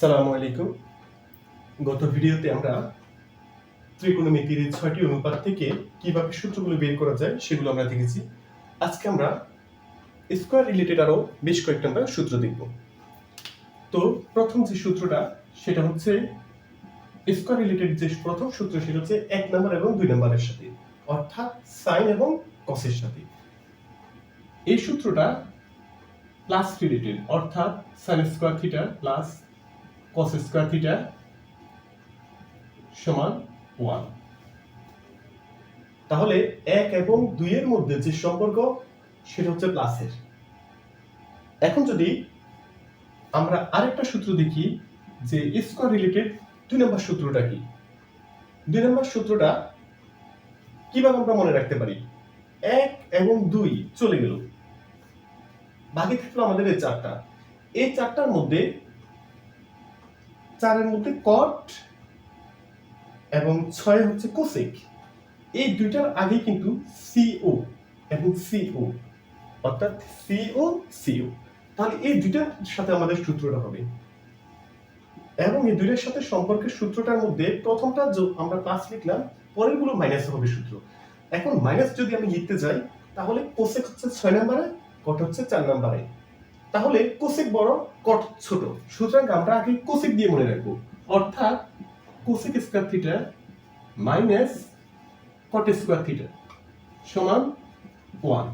সালামু আলাইকুম। গত ভিডিওতে আমরা ত্রিকোণমিতির ছয়টি অনুপাত থেকে কীভাবে সূত্রগুলো বের করা যায় সেগুলো আমরা দেখেছি। আজকে আমরা স্কোয়ার রিলেটেড আরও বেশ কয়েকটা আমরা সূত্র দেখব। তো প্রথম যে সূত্রটা, সেটা হচ্ছে স্কোয়ার রিলেটেড যে প্রথম সূত্র, সেটা হচ্ছে এক নম্বর এবং দুই নাম্বারের সাথে, অর্থাৎ সাইন এবং কসের সাথে। এই সূত্রটা প্লাস রিলেটেড, অর্থাৎ sine square theta plus cos square theta সমান ওয়ান তাহলে এক এবং দুইয়ের মধ্যে যে সম্পর্ক, সেটা হচ্ছে প্লাসের এখন যদি আমরা আরেকটা সূত্র দেখি, যে স্কোয়ার রিলেটেড দুই নম্বর সূত্রটা কি? দুই নম্বর সূত্রটা কীভাবে আমরা মনে রাখতে পারি? এক এবং দুই চলে গেল। বাকি থাকল আমাদের এই চারটা। এই চারটার মধ্যে চারের মধ্যে কট এবং ছয় হচ্ছে কোসেক। এই দুইটার আগে কিন্তু সিও এবং সিও অর্থাৎ সিও সিও তাহলে এই দুইটার সাথে আমাদের সূত্রটা হবে। এবং এই দুইটার সাথে সম্পর্কের সূত্রটার মধ্যে প্রথমটা আমরা প্লাস লিখলাম পরেরগুলো মাইনাস হবে সূত্র। এখন মাইনাস যদি আমি লিখতে যাই, তাহলে কোসেক হচ্ছে ছয় নম্বরে, কট হচ্ছে চার নম্বরে। তাহলে কোসেক বড়, কট ছোট। সুতরাং আমরা আগে কোসেক দিয়ে মনে রাখব। অর্থাৎ cosec square theta minus cot square theta সমান ওয়ান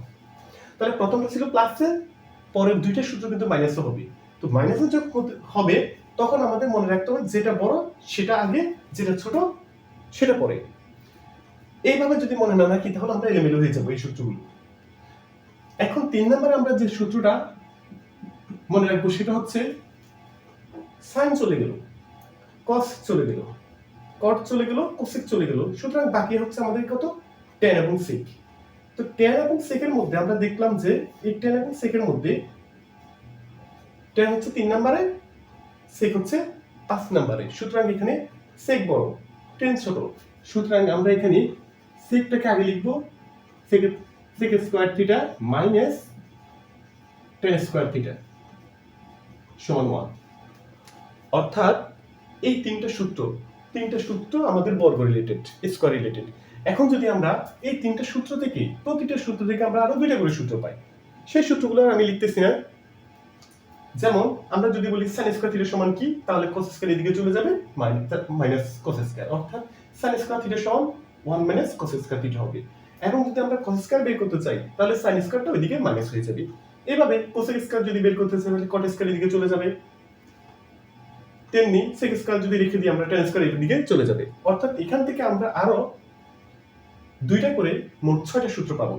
তাহলে প্রথমটা ছিল প্লাসে পরের দুইটা সূত্র কিন্তু মাইনাসও হবে। তো মাইনাসে যখন হবে, তখন আমাদের মনে রাখতে হবে যেটা বড়, সেটা আগে, যেটা ছোট, সেটা পরে। এইভাবে যদি মনে না রাখি তাহলে আমরা এলোমেলো হয়ে যাব এই সূত্রগুলো। এখন তিন নম্বরে আমরা যে সূত্রটা মনে রাখব, সেটা হচ্ছে সাইন চলে গেল কস চলে গেল কট চলে গেল কোসেক চলে গেল, সুতরাং বাকি হচ্ছে আমাদের কত? টেন এবং সেক তো টেন এবং সেকের মধ্যে আমরা দেখলাম যে এই টেন এবং সেকের মধ্যে টেন হচ্ছে তিন নম্বরে সেক হচ্ছে পাঁচ নম্বরে। সুতরাং এখানে সেক বড় টেন ছোট। সুতরাং আমরা এখানে সেকটাকে আগে লিখব সেকের সেকের square theta minus tan square theta সমান ওয়ান অর্থাৎ এই তিনটা সূত্র তিনটা সূত্র আমাদের বর্গ রিলেটেড স্কোয়ার রিলেটেড এখন যদি আমরা এই তিনটা সূত্র থেকে, প্রতিটা সূত্র থেকে আমরা আরও দুইটা করে সূত্র পাই, সেই সূত্রগুলো আমি লিখতেছি না। যেমন আমরা যদি বলি সাইন স্কোয়ার থিটা সমান কি, তাহলে কস স্কোয়ার এদিকে চলে যাবে, মাইনাস কস স্কোয়ার অর্থাৎ সাইন স্কোয়ার থিটা সমান one minus cos square theta হবে। এবং যদি আমরা কস স্কোয়ার বের করতে চাই, তাহলে সাইন স্কোয়ারটা ওইদিকে মাইনাস হয়ে যাবে। এভাবে কোসেক স্কোয়ার যদি বের করতে চাই তাহলে কট স্কোয়ার এদিকে চলে যাবে। তেমনি সেক স্কোয়ার যদি রেখে দিই, আমরা টেন স্কোয়ার এর দিকে চলে যাবে। অর্থাৎ এখান থেকে আমরা আরও দুইটা করে মোট ছয়টা সূত্র পাবো।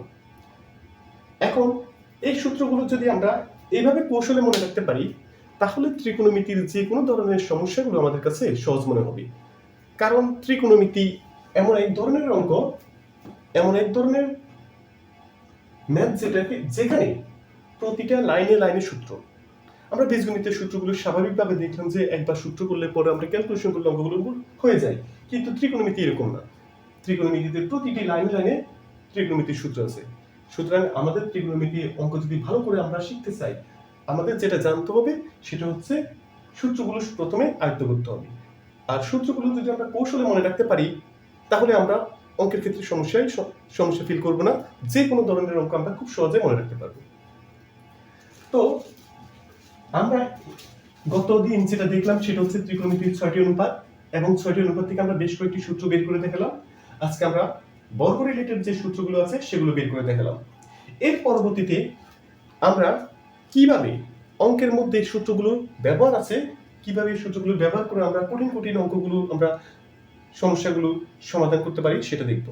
এখন এই সূত্রগুলো যদি আমরা এইভাবে কৌশলে মনে রাখতে পারি, তাহলে ত্রিকোণমিতির যে কোনো ধরনের সমস্যাগুলো আমাদের কাছে সহজ মনে হবে। কারণ ত্রিকোণমিতি এমন এক ধরনের অঙ্ক, এমন এক ধরনের ম্যাথ যেটাকে যেখানে প্রতিটা লাইনে লাইনে সূত্র। আমরা বীজগণিতের সূত্রগুলো স্বাভাবিকভাবে দেখলাম যে একবার সূত্র করলে পরে আমরা ক্যালকুলেশন করলে অঙ্কগুলো হয়ে যায়। কিন্তু ত্রিকোণমিতি এরকম না। ত্রিকোণমিতিতে প্রতিটি লাইনে লাইনে ত্রিকোণমিতির সূত্র আছে। সুতরাং আমাদের ত্রিকোণমিতি অঙ্ক যদি ভালো করে আমরা শিখতে চাই, আমাদের যেটা জানতে হবে সেটা হচ্ছে সূত্রগুলো প্রথমে আয়ত্ত করতে হবে। আর সূত্রগুলো যদি আমরা কৌশলে মনে রাখতে পারি, তাহলে আমরা অঙ্কের ক্ষেত্রে সমস্যায় সমস্যা ফিল করব না। যে কোনো ধরনের অঙ্ক আমরা খুব সহজে মনে রাখতে পারব। তো আমরা গত দিন যেটা দেখলাম সেটা হচ্ছে ত্রিকোণমিতির ছয়টি অনুপাত এবং ছয়টি অনুপাত থেকে আমরা বেশ কয়েকটি সূত্র বের করে দেখালাম। আজকে আমরা বর্গ রিলেটেড যে সূত্রগুলো আছে সেগুলো বের করে দেখালাম। এর পরবর্তীতে আমরা কীভাবে অঙ্কের মধ্যে সূত্রগুলো ব্যবহার আছে, কীভাবে সূত্রগুলো ব্যবহার করে আমরা কঠিন কঠিন অঙ্কগুলো আমরা সমস্যাগুলো সমাধান করতে পারি সেটা দেখব।